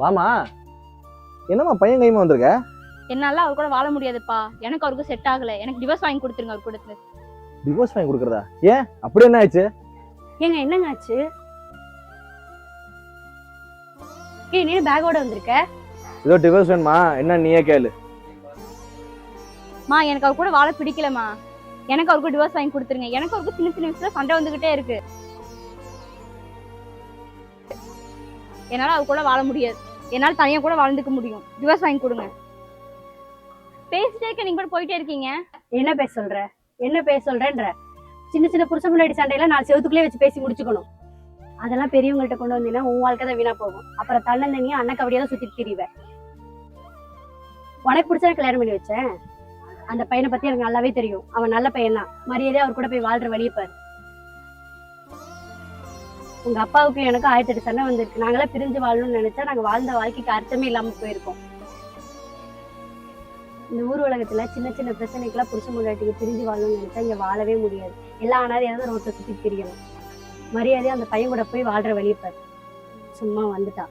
வாமா. என்னம்மா பையன் கைமா வந்திருக்க? என்னால அவர் கூட வாழ முடியாதுப்பா. எனக்கு அவருக்கு செட் ஆகல. எனக்கு டிவோர்ஸ் வாங்கி கொடுத்துருங்க அவர் கூட டிவோர்ஸ் வாங்கி கொடுக்குறதா? ஏன்? அப்படி என்ன ஆயிடுச்சு? ஏங்க என்னங்க ஆச்சு? ஏய் நீ பேக்கோட வந்திருக்க? ஏதோ டிவோர்ஸ் வேணுமா? என்ன நீயே கேளு. மா எனக்கு அவர் கூட வாழ பிடிக்கலமா எனக்கு அவருக்கு டிவோர்ஸ் வாங்கி கொடுத்துருங்க. எனக்கு அவருக்கு சின்ன சின்ன விஷயத்துல சண்டை வந்துகிட்டே இருக்கு. என்னால அவர் கூட வாழ முடியாது. என்னால தனியா கூட வாழ்ந்துக்க முடியும். டிவோர்ஸ் வாங்கி கொடுங்க. பேசிட்டே இருக்க நீங்க கூட போயிட்டே இருக்கீங்க. என்ன பேச சொல்ற? என்ன பேச சொல்றேன்ற? சின்ன சின்ன புருஷன் முன்னாடி சண்டையெல்லாம் நான் செவத்துக்குள்ளே வச்சு பேசி முடிச்சுக்கணும். அதெல்லாம் பெரியவங்கள்ட்ட கொண்டு வந்தீங்கன்னா உன் வாழ்க்கை தான் வீணா போகும். அப்புறம் தன்னந்தனியா அண்ணன் கபடியா தான் சுத்திட்டு திரிவ உனக்கு பிடிச்சா கல்யாணம் பண்ணி வச்சேன். அந்த பையனை பத்தி எனக்கு நல்லாவே தெரியும். அவன் நல்ல பையன் தான் மரியாதையா அவர் கூட போய் வாழ்ற வழியை பாரு. உங்க அப்பாவுக்கு எனக்கு ஆயிரத்தி எட்டு சண்டை வந்திருக்கு. நாங்களாம் பிரிஞ்சு வாழணும்னு நினைச்சா நாங்க வாழ்ந்த வாழ்க்கைக்கு அர்த்தமே இல்லாம போயிருக்கோம். இந்த ஊர் உலகத்துல சின்ன சின்ன பிரச்சனைக்கெல்லாம் புருஷ முன்னாடி பிரிஞ்சு வாழணும்னு நினைச்சா இங்க வாழவே முடியாது. எல்லா அனாதையாவது ரோட்டை சுத்தி திரியணும் மரியாதையா அந்த பையன் கூட போய் வாழ்ற வழியை பாரு. சும்மா வந்துட்டா.